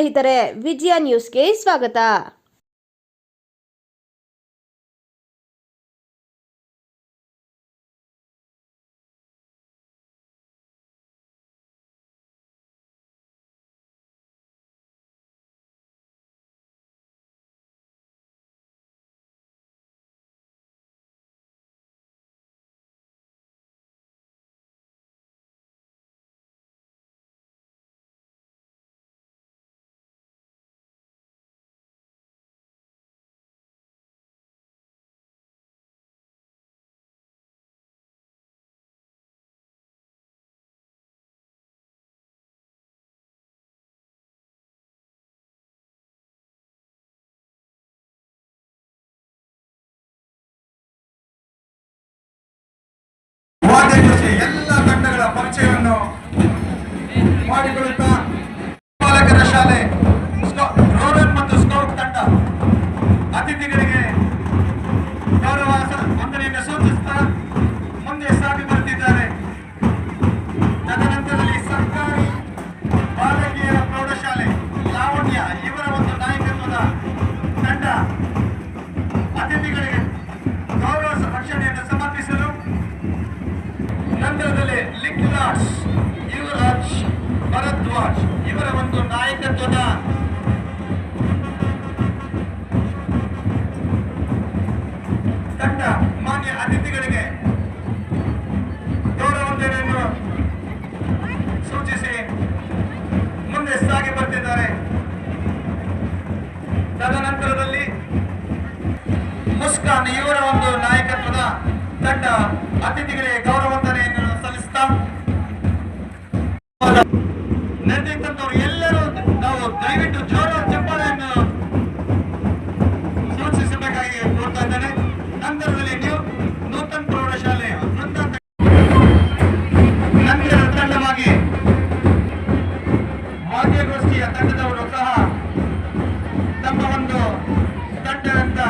ಸ್ನೇಹಿತರೆ ವಿಜಯ ನ್ಯೂಸ್ಗೆ ಸ್ವಾಗತ. ಮಾಡಿಕೊಳ್ಳುತ್ತಾ ಪಾಲಕರ ಶಾಲೆ. ನಾಯಕತ್ವದ ತಂಡ ಮಾನ್ಯ ಅತಿಥಿಗಳಿಗೆ ಗೌರವಂತೇನೆಂದು ಸೂಚಿಸಿ ಮುಂದೆ ಸಾಗಿ ಬರ್ತಿದ್ದಾರೆ. ತದನಂತರದಲ್ಲಿ ಮುಸ್ಕಾನ್ ಇವರ ಒಂದು ನಾಯಕತ್ವದ ತಂಡ ಅತಿಥಿಗಳಿಗೆ ಗೌರವಂತನೆಯನ್ನು ಸಲ್ಲಿಸ್ತಾ. ನೆರೆದಿರ್ತಂಥವ್ರು ಎಲ್ಲ ಮಾಡ್ತಾ ಇದ್ದಾನೆ ನಂತರದಲ್ಲಿ ನೀವು ನೂತನ ಪ್ರೌಢಶಾಲೆ ನಂತರದ ತಂಡವಾಗಿ ಮಾಧ್ಯಗೋಷ್ಠಿಯ ತಂಡದವರು ಸಹ ತಮ್ಮ ಒಂದು ತಂಡದಂತ